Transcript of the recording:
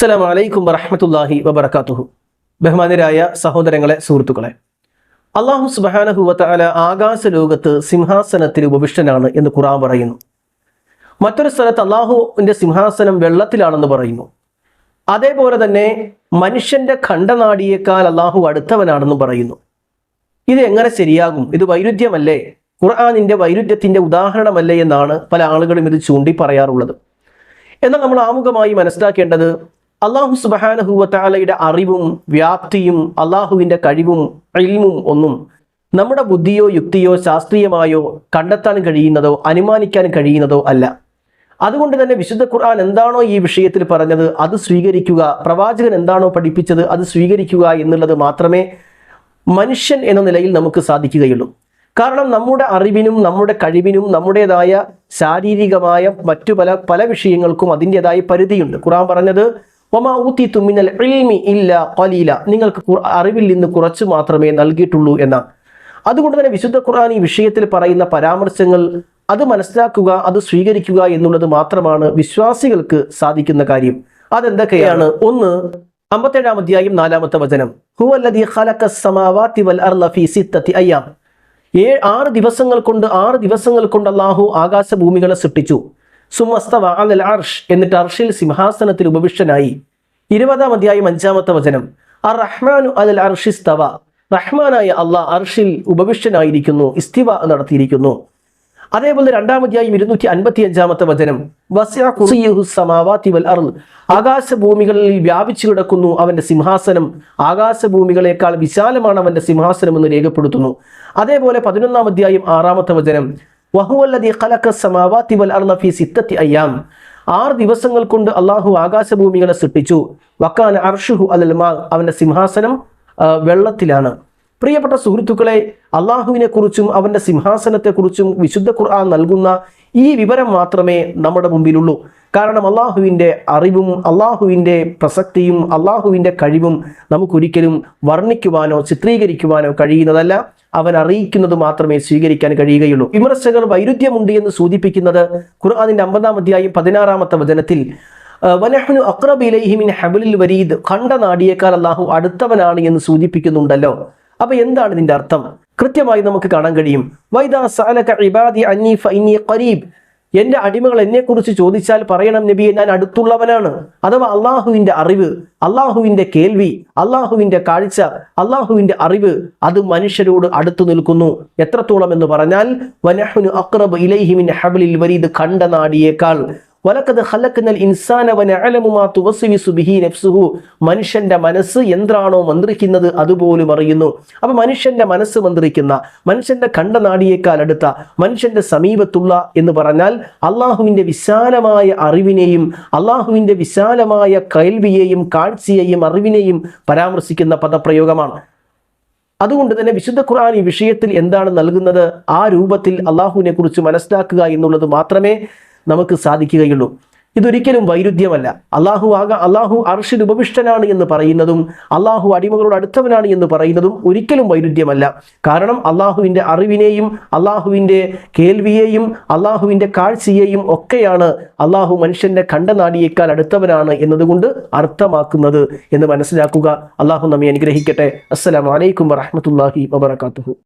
അസ്സലാമു വലൈക്കും വറഹമത്തല്ലാഹി വബർക്കാത്തുഹു ബഹുമാനരായ സഹോദരങ്ങളെ സുഹൃത്തുക്കളെ അള്ളാഹു സുബാനഹുവല ആകാശ ലോകത്ത് സിംഹാസനത്തിൽ ഉപവിഷ്ടനാണ് എന്ന് ഖുറാൻ പറയുന്നു. മറ്റൊരു സ്ഥലത്ത് അള്ളാഹുവിന്റെ സിംഹാസനം വെള്ളത്തിലാണെന്ന് പറയുന്നു. അതേപോലെ തന്നെ മനുഷ്യന്റെ ഖണ്ഡനാടിയേക്കാൾ അള്ളാഹു അടുത്തവനാണെന്ന് പറയുന്നു. ഇത് എങ്ങനെ ശരിയാകും? ഇത് വൈരുദ്ധ്യമല്ലേ? ഖുർആാനിന്റെ വൈരുദ്ധ്യത്തിന്റെ ഉദാഹരണമല്ലേ എന്നാണ് പല ആളുകളും ഇത് ചൂണ്ടി പറയാറുള്ളത് എന്നാൽ നമ്മൾ ആമുഖമായി മനസ്സിലാക്കേണ്ടത് അള്ളാഹു സുബാനഹുവത്താലയുടെ അറിവും വ്യാപ്തിയും അള്ളാഹുവിന്റെ കഴിവും അഴിമും ഒന്നും നമ്മുടെ ബുദ്ധിയോ യുക്തിയോ ശാസ്ത്രീയമായോ കണ്ടെത്താൻ കഴിയുന്നതോ അനുമാനിക്കാൻ കഴിയുന്നതോ അല്ല. അതുകൊണ്ട് തന്നെ വിശുദ്ധ ഖുർആൻ എന്താണോ ഈ വിഷയത്തിൽ പറഞ്ഞത് അത് സ്വീകരിക്കുക പ്രവാചകൻ എന്താണോ പഠിപ്പിച്ചത് അത് സ്വീകരിക്കുക എന്നുള്ളത് മാത്രമേ മനുഷ്യൻ എന്ന നിലയിൽ നമുക്ക് സാധിക്കുകയുള്ളൂ. കാരണം നമ്മുടെ അറിവിനും നമ്മുടെ കഴിവിനും നമ്മുടേതായ ശാരീരികമായ മറ്റു പല പല വിഷയങ്ങൾക്കും അതിന്റെതായ പരിധിയുണ്ട്. ഖുറാൻ പറഞ്ഞത് ഒമാ ഊത്തിത്തു മിനൽ ഇൽമി ഇല്ല കലീല നിങ്ങൾക്ക് അറിവിൽ നിന്ന് കുറച്ച് മാത്രമേ നൽകിയിട്ടുള്ളൂ എന്ന. അതുകൊണ്ട് തന്നെ വിശുദ്ധ ഖുർആൻ ഈ വിഷയത്തിൽ പറയുന്ന പരാമർശങ്ങൾ അത് മനസ്സിലാക്കുക അത് സ്വീകരിക്കുക എന്നുള്ളത് മാത്രമാണ് വിശ്വാസികൾക്ക് സാധിക്കുന്ന കാര്യം. അതെന്തൊക്കെയാണ്? ഒന്ന് അമ്പത്തേഴാം അധ്യായം നാലാമത്തെ വചനം. ഹുവല്ലദീ ഖലഖ വൽ ഫീ സിത്തത്തി അയ്യാം. ആറ് ദിവസങ്ങൾ കൊണ്ട് ആറ് ദിവസങ്ങൾ കൊണ്ട് അള്ളാഹു ആകാശഭൂമികളെ സൃഷ്ടിച്ചു. സുമസ്തവ അർഷ് എന്നിട്ട് അർഷിൽ സിംഹാസനത്തിൽ ഉപവിഷ്ടനായി. ഇരുപതാം അധ്യായം അഞ്ചാമത്തെ വചനം. അർ റഹ്മാനു അൽ അർഷിസ്തവ റഹ്മാനായ അള്ളാഹ് അർഷിൽ ഉപവിഷ്ടനായിരിക്കുന്നു ഇസ്തിവ നടത്തിയിരിക്കുന്നു. അതേപോലെ രണ്ടാം അധ്യായം ഇരുന്നൂറ്റി അൻപത്തി അഞ്ചാമത്തെ വചനം ആകാശഭൂമികളിൽ വ്യാപിച്ചു കിടക്കുന്നു അവന്റെ സിംഹാസനം. ആകാശഭൂമികളെക്കാൾ വിശാലമാണ് അവന്റെ സിംഹാസനം എന്ന് രേഖപ്പെടുത്തുന്നു. അതേപോലെ പതിനൊന്നാം അധ്യായം ആറാമത്തെ വചനം. വൽ ഫി അയ്യാം. ആറ് ദിവസങ്ങൾ കൊണ്ട് അള്ളാഹു ആകാശഭൂമികളെ സൃഷ്ടിച്ചു. വക്കാൻ അർഷുഹു അലൽമാ അവന്റെ സിംഹാസനം വെള്ളത്തിലാണ്. പ്രിയപ്പെട്ട സുഹൃത്തുക്കളെ അള്ളാഹുവിനെ കുറിച്ചും അവന്റെ സിംഹാസനത്തെക്കുറിച്ചും വിശുദ്ധ ഖുർആൻ നൽകുന്ന ഈ വിവരം മാത്രമേ നമ്മുടെ മുമ്പിലുള്ളൂ. കാരണം അള്ളാഹുവിന്റെ അറിവും അള്ളാഹുവിന്റെ പ്രസക്തിയും അള്ളാഹുവിന്റെ കഴിവും നമുക്കൊരിക്കലും വർണിക്കുവാനോ ചിത്രീകരിക്കുവാനോ കഴിയുന്നതല്ല. അവൻ അറിയിക്കുന്നത് മാത്രമേ സ്വീകരിക്കാൻ കഴിയുകയുള്ളൂ. വിമർശകർ വൈരുദ്ധ്യമുണ്ട് എന്ന് സൂചിപ്പിക്കുന്നത് ഖുർആാനിന്റെ അമ്പതാം അധ്യായം പതിനാറാമത്തെ വചനത്തിൽ വനഹ്നു അക്രബിലൈഹിമിൻ ഹബലിൽ വരീദ് കണ്ട നാടിയേക്കാൾ അള്ളാഹു അടുത്തവനാണ് എന്ന് സൂചിപ്പിക്കുന്നുണ്ടല്ലോ. അപ്പൊ എന്താണ് ഇതിന്റെ അർത്ഥം? കൃത്യമായി നമുക്ക് കാണാൻ കഴിയും. വൈദാ സാലക ഇബാദി അന്നി ഫൈനി ഖരീബ് എന്റെ അടിമകൾ എന്നെക്കുറിച്ച് ചോദിച്ചാൽ പറയണം നബിയെ ഞാൻ അടുത്തുള്ളവനാണ്. അഥവാ അള്ളാഹുവിന്റെ അറിവ് അള്ളാഹുവിന്റെ കേൾവി അള്ളാഹുവിന്റെ കാഴ്ച അള്ളാഹുവിന്റെ അറിവ് അത് മനുഷ്യരോട് അടുത്തു നിൽക്കുന്നു. എത്രത്തോളം എന്ന് പറഞ്ഞാൽ വനഹുനു അക്രബ് ഇലൈഹിമിൻ ഹബലിൽ വരീദ് കണ്ട നാടിയേക്കാൾ വലക്കത് ഹലക്കുന്നൽ ബിഹി നഫ്സുഹു. മനുഷ്യന്റെ മനസ്സ് എന്താണോ മന്ത്രിക്കുന്നത് അതുപോലും അറിയുന്നു. അപ്പൊ മനുഷ്യന്റെ മനസ്സ് മന്ത്രിക്കുന്ന മനുഷ്യന്റെ കണ്ടനാടിയേക്കാൾ അടുത്ത മനുഷ്യന്റെ സമീപത്തുള്ള എന്ന് പറഞ്ഞാൽ അള്ളാഹുവിന്റെ വിശാലമായ അറിവിനെയും അള്ളാഹുവിന്റെ വിശാലമായ കേൾവിയെയും കാഴ്ചയെയും അറിവിനെയും പരാമർശിക്കുന്ന പദപ്രയോഗമാണ്. അതുകൊണ്ട് തന്നെ വിശുദ്ധ ഖുർആൻ ഈ വിഷയത്തിൽ എന്താണ് നൽകുന്നത്? ആ രൂപത്തിൽ അള്ളാഹുവിനെ കുറിച്ച് മനസ്സിലാക്കുക എന്നുള്ളത് മാത്രമേ നമുക്ക് സാധിക്കുകയുള്ളൂ. ഇതൊരിക്കലും വൈരുദ്ധ്യമല്ല. അള്ളാഹു ആക അള്ളാഹു അർഷിൽ ഉപവിഷ്ടനാണ് എന്ന് പറയുന്നതും അള്ളാഹു അടിമകളോട് അടുത്തവനാണ് എന്ന് പറയുന്നതും ഒരിക്കലും വൈരുദ്ധ്യമല്ല. കാരണം അള്ളാഹുവിന്റെ അറിവിനെയും അള്ളാഹുവിന്റെ കേൾവിയെയും അള്ളാഹുവിന്റെ കാഴ്ചയെയും ഒക്കെയാണ് അള്ളാഹു മനുഷ്യന്റെ കണ്ടനാടിയേക്കാൾ അടുത്തവനാണ് എന്നതുകൊണ്ട് അർത്ഥമാക്കുന്നത് എന്ന് മനസ്സിലാക്കുക. അള്ളാഹു നമ്മെ അനുഗ്രഹിക്കട്ടെ. അസ്സലാമലൈക്കും വറഹമത്തല്ലാഹി വബർക്കാത്തുഹു